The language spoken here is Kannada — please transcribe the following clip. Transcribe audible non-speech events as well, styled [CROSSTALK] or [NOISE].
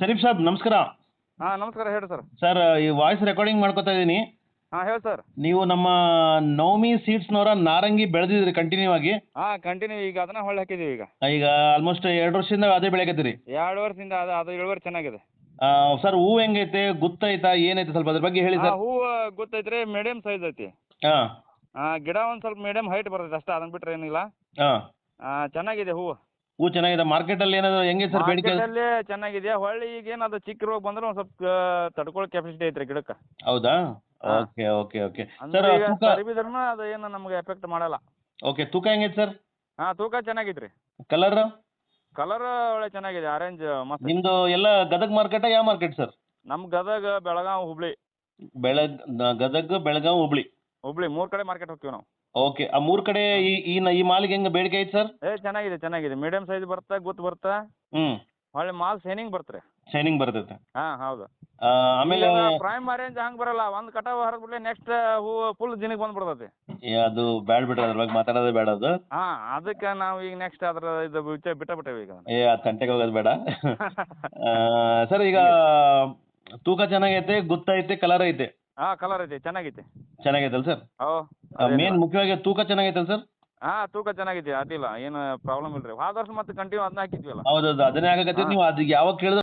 ಶರೀಫ್ ಸಾಬ್ ನಮಸ್ಕಾರ. ಹಾ ನಮಸ್ಕಾರ ಹೇಳಿ ಸರ್. ಸರ್ ಈ ವಾಯ್ಸ್ ರೆಕಾರ್ಡಿಂಗ್ ಮಾಡ್ಕೊತಾ ಇದ್ದೀನಿ ಹಾ ಹೇಳಿ ಸರ್. ನೀವು ನಮ್ಮ ನವಮಿ ಸೀಡ್ಸ್ನವರ ನಾರಂಗಿ ಬೆಳೆದಿದ್ರಿ ಕಂಟಿನ್ಯೂ ಆಗಿ. ಹಾಂ ಕಂಟಿನ್ಯೂ ಈಗ ಅದನ್ನ ಹೊಳ್ಳಿ ಹಾಕಿದೀವಿ ಈಗ. ಈಗ ಆಲ್ಮೋಸ್ಟ್ ಎರಡು ವರ್ಷದಿಂದ ಅದೇ ಬೆಳೆಕತ್ತೀರಿ. ಎರಡು ವರ್ಷದಿಂದ ಅದು ಅದು ಇಳುವರಿ ಚೆನ್ನಾಗಿದೆ. ಸರ್ ಹೂ ಹೆಂಗೈತೆ ಗುತ್ತೈತಾ ಏನೈತೆ? ಸ್ವಲ್ಪ ಅದ್ರ ಬಗ್ಗೆ ಹೇಳಿ ಆ, ಸರ್. ಹೂವು ಗೊತ್ತೈತ್ರಿ ಮೀಡಿಯಂ ಸೈಜ್ ಐತಿ. ಹಾ ಆ, ಗಿಡ ಒಂದು ಸ್ವಲ್ಪ ಮೀಡಿಯಂ ಹೈಟ್ ಬರ್ತೈತೆ ಅಷ್ಟೇ ಅದನ್ನ ಬಿಟ್ರೆ ಏನಿಲ್ಲ. ಹಾ ಆ, ಚೆನ್ನಾಗಿದೆ ಹೂವು. ಹೂ ಚೆನ್ನಾಗಿದೆ. ಮಾರ್ಕೆಟಲ್ಲಿ ಏನಾದ್ರು ಹೆಂಗೆ ಸರ್ ಬೇಡಿಕೆ? ಮಾರ್ಕೆಟಲ್ಲಿ ಚೆನ್ನಾಗಿದೆ ಹೊಳ್ಳಿ ಈಗ ಏನದು ಚಿಕ್ಕ ರೋಗ ಬಂದ್ರೆ ಒಂದ್ ಸ್ವಲ್ಪ ತಡ್ಕೊಳ್ಳೋ ಕೆಪಾಸಿಟಿ ಐತ್ರಿ ಗಿಡಕ್ಕ. ಹೌದಾ? ಹಾ. Okay okay okay. ಸರ್ ಅಂದ್ರೆ ಈಗ ತೂಕ ಕರಿಬಿದ್ರೂ ಅದು ಏನು ನಮ್ಗೆ ಎಫೆಕ್ಟ್ ಮಾಡಲ್ಲ. ಓಕೆ ತೂಕ ಹೆಂಗೈತೆ ಸರ್? ಹಾ ತೂಕ ಚೆನ್ನಾಗಿದ್ರಿ ಕಲರ್ ಕಲರ್ ಒಳ್ಳೆ ಚೆನ್ನಾಗಿದೆ ಆರೆಂಜ್ ಮಸ್ತ್. ನಿಮ್ಮದು ಎಲ್ಲ ಗದಗ್ ಮಾರ್ಕೆಟ್ ಯಾವ ಮಾರ್ಕೆಟ್ ಸರ್? ನಮ್ ಗದಗ ಬೆಳಗಾವಿ ಹುಬ್ಳಿ. ಬೆಳಗ್ ಗದಗ್ ಬೆಳಗಾವ್ ಹುಬ್ಳಿ. ಹುಬ್ಳಿ ಮೂರ್ ಕಡೆ ಮಾರ್ಕೆಟ್ ಹೋಗ್ತೀವಿ ನಾವು. ಓಕೆ ಆ ಮೂರ್ ಕಡೆ ಈ ಈ ನ- ಈ ಮಾಲಿಗೆ ಹೆಂಗೆ ಬೇಡಿಕೆ ಐತೆ ಸರ್ ಏ ಚೆನ್ನಾಗಿದೆ ಚೆನ್ನಾಗಿದೆ. ಮೀಡಿಯಂ ಸೈಜ್ ಬರ್ತಾ ಗುತ್ ಬರುತ್ತೆ? ಹ್ಮ್. ಹೊಳ್ಳಿ ಮಾಲ್ ಶೈನಿಂಗ್ ಬರುತ್ತೆ ಶೈನಿಂಗ್ ಬರ್ತೈತೆ. ಹಾ ಹೌದು. ಆ, ಆಮೇಲೆ ಪ್ರೈಮ್ ಆರೆಂಜ್ ಹಂಗ್ ಬರಲ್ಲ. ಒಂದ್ ಕಟಾವ್ ಹರಿದ್ಬಿಟ್ಲೆ ನೆಕ್ಸ್ಟ್ ಹೂ ಫುಲ್ ದಿನಕ್ಕೆ ಬಂದ್ಬಿಡ್ತೈತಿ ಏ, ಅದು ಬ್ಯಾಡ ಬಿಡ್ರಿ ಅದ್ರ ಬಗ್ಗೆ ಮಾತಾಡೋದೇ ಬೇಡ ಅದು. ಹಾ ಅದಕ್ಕೆ ನಾವು ಈಗ ನೆಕ್ಸ್ಟ್ ಅದ್ರ ಇದು ವಿಚಾರ ಬಿಟ್ಟ ಬಿಟ್ಟೇವೆ ಈಗ ಏ ಅದು ತಂಟೆಗೆ ಹೋಗೋದು ಬೇಡ. [LAUGHS] ಸರ್ ಈಗ ತೂಕ ಚೆನ್ನಾಗೈತೆ ಗುತ್ತೈತೆ ಕಲರ್ ಐತೆ. ಹಾಂ ಕಲರ್ ಐತೆ ಚೆನ್ನಾಗೈತೆ. ಚೆನ್ನಾಗೈತಲ್ಲ ಸರ್ ಓ ಮೇನ್ ಮುಖ್ಯವಾಗಿ ತೂಕ ಚೆನ್ನಾಗೈತಲ್ಲ ಸರ್ ಹಾ ತೂಕ ಚೆನ್ನಾಗಿದೆ ಅದಿಲ್ಲ ಏನು ಪ್ರಾಬ್ಲಮ್ ಇಲ್ರಿ. ಹೋದ ವರ್ಷ ಮತ್ತೆ ಕಂಟಿನ್ಯೂ ಅದನ್ನ ಹಾಕಿದ್ವಿ ಹಾಕಿದ್ವಲ್ಲ ಹೌದೌದು ಅದನ್ನೇ ಆಗಕತ್ತೀವಿ ನೀವು ಅದಕ್ಕೆ ಯಾವಾಗ ಕೇಳಿದ್ರೆ